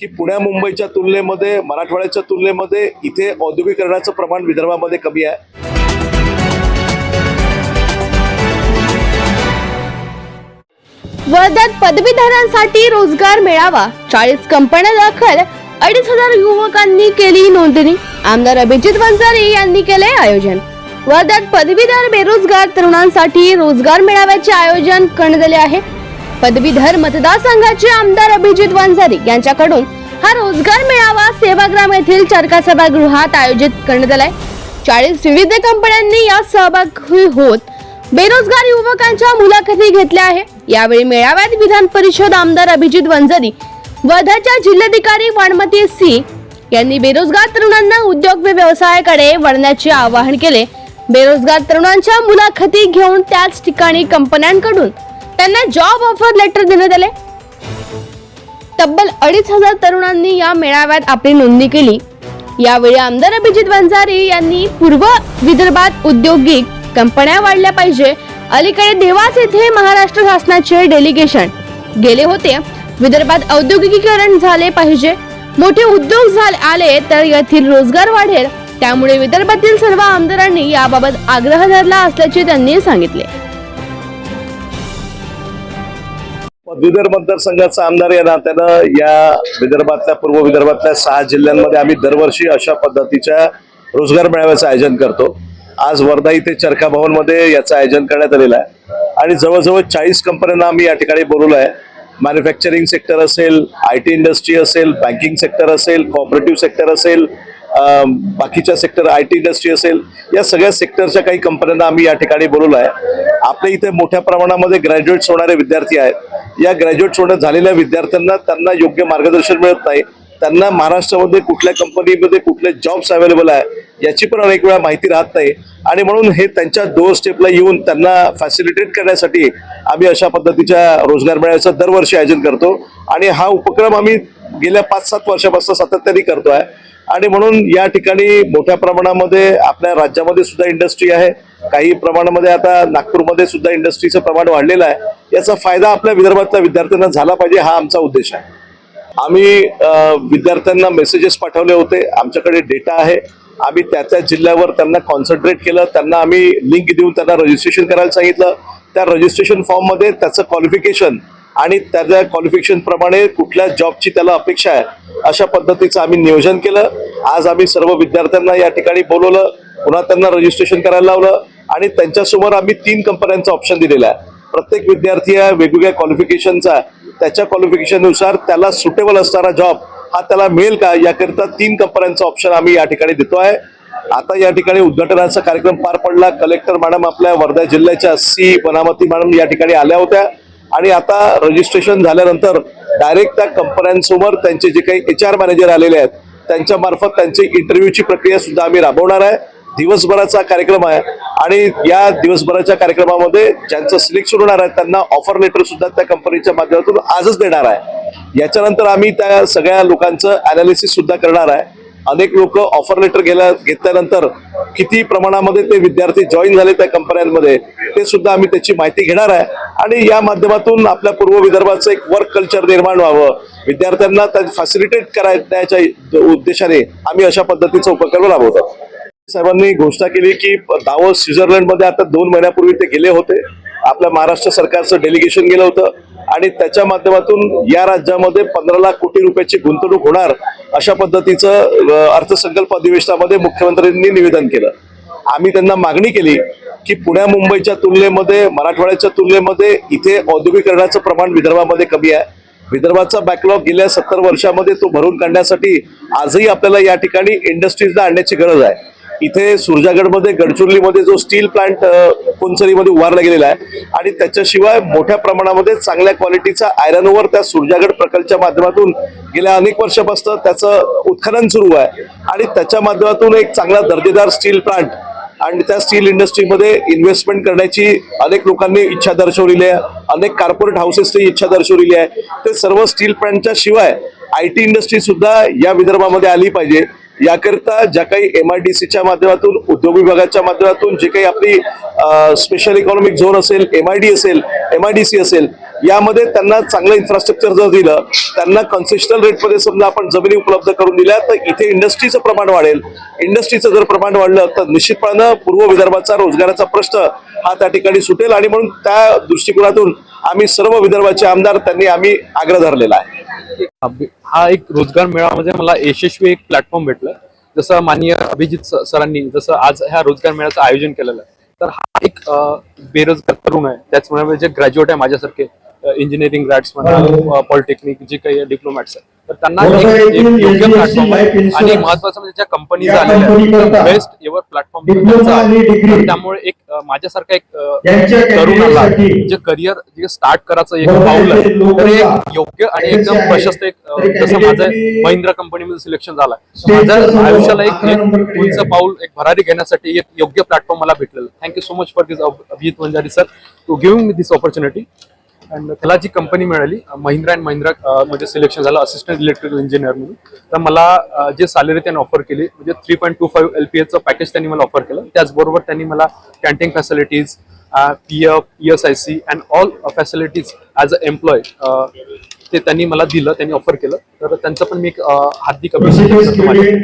की पुण्या मुंबईच्या तुलनेमध्ये मराठवाड्याच्या तुलनेमध्ये इथे औद्योगिकरणाचं प्रमाण विदर्भामध्ये कमी आहे. वर्ध्यात पदवीधरांसाठी रोजगार मिळावा. चाळीस कंपन्या दाखल. अडीच हजार युवकांनी केली नोंदणी. आमदार अभिजित वंजारी यांनी केले आयोजन. वर्ध्यात पदवीधर बेरोजगार तरुणांसाठी रोजगार मेळाव्याचे आयोजन करण्यात आले आहे. पदवीधर मतदारसंघाचे आमदार अभिजित वंजारी यांच्याकडून हा रोजगार मेळावा सेवाग्राम येथील चरका सभागृहात आयोजित करण्यात आलाय. चाळीस विविध कंपन्यांनी यात सहभागी होत बेरोजगार युवकांच्या मुलाखती घेतल्या आहे. यावेळी मेळाव्यात विधान परिषद आमदार अभिजित वंजारी वर्धाच्या जिल्हाधिकारी वाणमती सी यांनी बेरोजगार तरुणांना उद्योग व व्यवसायाकडे वळण्याचे आवाहन केले. बेरोजगार तरुणांच्या मुलाखती घेऊन त्याच ठिकाणी कंपन्यांकडून त्यांना जॉब ऑफर लेटर देण्यात आले. तब्बल अडीच हजार तरुणांनी या मेळाव्यात आपली नोंदणी केली. यावेळी आमदार अभिजित वंजारी यांनी पूर्व विदर्भात औद्योगिक कंपन्या वाढल्या पाहिजे. अलीकडे देवास येथे महाराष्ट्र शासनाचे डेलिगेशन गेले होते. विदर्भात औद्योगिकीकरण झाले पाहिजे. मोठे उद्योग झाले आले तर येथील रोजगार वाढेल. त्यामुळे विदर्भातील सर्व आमदारांनी याबाबत आग्रह धरला असल्याचे त्यांनी सांगितले. पदवीधर मतदारसंघाचा आमदार या नात्यानं या विदर्भातल्या पूर्व विदर्भातल्या सहा जिल्ह्यांमध्ये आम्ही दरवर्षी अशा पद्धतीच्या रोजगार मेळाव्याचं आयोजन करतो. आज वर्धा इथे चरखा भवनमध्ये याचं आयोजन करण्यात आलेलं आहे. आणि जवळजवळ चाळीस कंपन्यांना आम्ही या ठिकाणी बोलवलं आहे. मॅन्युफॅक्चरिंग सेक्टर असेल आय टी इंडस्ट्री असेल बँकिंग सेक्टर असेल कॉपरेटिव्ह सेक्टर असेल बाकीच्या सेक्टर आय टी इंडस्ट्री असेल या सगळ्या सेक्टरच्या काही कंपन्यांना आम्ही या ठिकाणी बोलवलं आहे. आपल्या इथे मोठ्या प्रमाणामध्ये ग्रॅज्युएट्स होणारे विद्यार्थी आहेत. या ग्रॅज्युएट्स होण्यात झालेल्या विद्यार्थ्यांना त्यांना योग्य मार्गदर्शन मिळत नाही. त्यांना महाराष्ट्रामध्ये कुठल्या कंपनीमध्ये कुठले जॉब्स अवेलेबल आहे याची पण अनेक वेळा माहिती राहत नाही. आणि म्हणून हे त्यांच्या डोअर स्टेपला येऊन त्यांना फॅसिलिटेट करण्यासाठी आम्ही अशा पद्धतीच्या रोजगार मेळाव्याचं दरवर्षी आयोजन करतो. आणि हा उपक्रम आम्ही गेल्या पाच सात वर्षापासून सातत्याने करतो आहे आणि म्हणून या ठिकाणी मोठ्या प्रमाणामध्ये आपल्या राज्यामध्ये सुद्धा इंडस्ट्री आहे. काही प्रमाणामध्ये आता नागपूरमध्ये सुद्धा इंडस्ट्रीचं प्रमाण वाढलेलं आहे. याचा फायदा आपल्या विदर्भातल्या विद्यार्थ्यांना झाला पाहिजे हा आमचा उद्देश आहे. आम्ही विद्यार्थ्यांना मेसेजेस पाठवले होते. आमच्याकडे डेटा आहे. आम्ही त्या त्या जिल्ह्यावर त्यांना कॉन्सन्ट्रेट केलं. त्यांना आम्ही लिंक देऊन त्यांना रजिस्ट्रेशन करायला सांगितलं. त्या रजिस्ट्रेशन फॉर्ममध्ये त्याचं क्वालिफिकेशन आणि त्याच्या क्वालिफिकेशन प्रमाणे कुठल्या जॉबची त्याला अपेक्षा आहे अशा पद्धतीचं आम्ही नियोजन केलं. आज आम्ही सर्व विद्यार्थ्यांना या ठिकाणी बोलवलं पुन्हा त्यांना रजिस्ट्रेशन करायला लावलं आणि त्यांच्यासमोर आम्ही तीन कंपन्यांचा ऑप्शन दिलेला आहे. प्रत्येक विद्यार्थी हा वेगवेगळ्या क्वालिफिकेशनचा त्याच्या क्वालिफिकेशननुसार त्याला सुटेबल असणारा जॉब हा त्याला मिळेल का याकरिता तीन कंपन्यांचा ऑप्शन आम्ही या ठिकाणी देतो आहे. आता या ठिकाणी उद्घाटनाचा कार्यक्रम पार पडला. कलेक्टर मॅडम आपल्या वर्धा जिल्ह्याच्या सी बनामती मॅडम या ठिकाणी आल्या होत्या. आणि आता रजिस्ट्रेशन झाल्यानंतर डायरेक्ट त्या कंपन्यांसमोर त्यांचे जे काही एच आर मॅनेजर आलेले आहेत त्यांच्या मार्फत त्यांची इंटरव्ह्यूची प्रक्रिया सुद्धा आम्ही राबवणार आहे. दिवसभराचा कार्यक्रम आहे. आणि या दिवसभराच्या कार्यक्रमामध्ये ज्यांचं सिलेक्शन होणार आहे त्यांना ऑफर लेटर सुद्धा त्या कंपनीच्या माध्यमातून आजच देणार आहे. याच्यानंतर आम्ही त्या सगळ्या लोकांचं अनालिसिस सुद्धा करणार आहे. अनेक लोक ऑफर लेटर गेल्या घेतल्यानंतर किती प्रमाणामध्ये ते विद्यार्थी जॉईन झाले त्या कंपन्यांमध्ये ते सुद्धा आम्ही त्याची माहिती घेणार आहे. आणि या माध्यमातून आपल्या पूर्व विदर्भाचं एक वर्क कल्चर निर्माण व्हावं. विद्यार्थ्यांना फॅसिलिटेट करायच्या उद्देशाने आम्ही अशा पद्धतीचा उपक्रम राबवतो. साहेबांनी घोषणा केली की दावोस स्वित्झर्लंडमध्ये आता दोन महिन्यापूर्वी ते गेले होते. आपल्या महाराष्ट्र सरकारचं डेलिगेशन गेलं होतं. आणि त्याच्या माध्यमातून या राज्यामध्ये पंधरा लाख कोटी रुपयाची गुंतवणूक होणार अशा पद्धतीचं अर्थसंकल्प अधिवेशनामध्ये मुख्यमंत्र्यांनी निवेदन केलं. आम्ही त्यांना मागणी केली की पुण्या मुंबईच्या तुलनेमध्ये मराठवाड्याच्या तुलनेमध्ये इथे औद्योगिकरणाचं प्रमाण विदर्भामध्ये कमी आहे. विदर्भाचा बॅकलॉग गेल्या सत्तर वर्षामध्ये तो भरून काढण्यासाठी आजही आपल्याला या ठिकाणी इंडस्ट्रीजला आणण्याची गरज आहे. इथे सुरजागडमध्ये गडचिरोलीमध्ये जो स्टील प्लांट कोणसरीमध्ये उभारला गेलेला आहे आणि त्याच्याशिवाय मोठ्या प्रमाणामध्ये चांगल्या क्वालिटीचा आयरन ओव्हर त्या सुरजागड प्रकल्पच्या माध्यमातून गेल्या अनेक वर्षापासून त्याचं उत्खनन सुरू आहे. आणि त्याच्या माध्यमातून एक चांगला दर्जेदार स्टील प्लांट आणि त्या स्टील इंडस्ट्रीमध्ये इन्व्हेस्टमेंट करण्याची अनेक लोकांनी इच्छा दर्शवलेली आहे. अनेक कॉर्पोरेट हाऊसेसची इच्छा दर्शवलेली आहे. ते सर्व स्टील प्लांटच्या शिवाय आय टी इंडस्ट्री सुद्धा या विदर्भामध्ये आली पाहिजे. याकरिता ज्या काही एम आय डी सीच्या माध्यमातून उद्योग विभागाच्या माध्यमातून जे काही आपली स्पेशल इकॉनॉमिक झोन असेल एम आय डी असेल एम आय डी सी असेल यामध्ये त्यांना चांगलं इन्फ्रास्ट्रक्चर जर दिलं त्यांना कन्सेशनल रेटमध्ये समजा आपण जमिनी उपलब्ध करून दिल्या तर इथे इंडस्ट्रीचं प्रमाण वाढेल. इंडस्ट्रीचं जर प्रमाण वाढलं तर निश्चितपणानं पूर्व विदर्भाचा रोजगाराचा प्रश्न हा त्या ठिकाणी सुटेल आणि म्हणून त्या दृष्टिकोनातून आम्ही सर्व विदर्भाचे आमदार त्यांनी आम्ही आग्रह धरलेला आहे. हा एक रोजगार मेळामध्ये मला यशस्वी एक प्लॅटफॉर्म भेटलं. जसं माननीय अभिजित सरांनी जसं आज ह्या रोजगार मेळ्याचं आयोजन केलेलं आहे. तर हा एक बेरोजगार तरुण आहे. त्याचमुळे जे ग्रॅज्युएट आहे माझ्यासारखे इंजिनिअरिंग ग्रॅड्स म्हणा पॉलिटेक्निक जे काही डिप्लोमॅट्स आहे. तर त्यांना एक एक योग्य प्लॅटफॉर्म आणि महत्वाचं म्हणजे ज्या कंपनीज आलेल्या आहेत बेस्ट एव्हर प्लॅटफॉर्म त्यामुळे एक माझ्यासारखा एक तरुणाला जे करिअर जे स्टार्ट करायचं एक पाऊल आहे. तर एक योग्य आणि एकदम. प्रशस्त एक जसं माझं महिंद्रा कंपनीमध्ये सिलेक्शन झालंय. स्टेजचं माझ्या आयुष्याला एक उंच. पाऊल एक भरारी घेण्यासाठी एक योग्य प्लॅटफॉर्म मला भेटलेलं. Thank you so much for this Abhijit Wanjari sir to giving me this opportunity and त्याला जी कंपनी मिळाली महिंद्रा अँड महिंद्रा मध्ये सिलेक्शन झालं असिस्टंट इलेक्ट्रिकल इंजिनियर म्हणून. तर मला जे सॅलरी त्यांनी ऑफर केली म्हणजे three point two five L P एचं पॅकेज त्यांनी मला ऑफर केलं. त्याचबरोबर त्यांनी मला canteen facilities P F E S I C and all facilities as a employee ते त्यांनी मला दिलं त्यांनी ऑफर केलं. तर त्यांचं पण मी एक हार्दिक अभिनंदन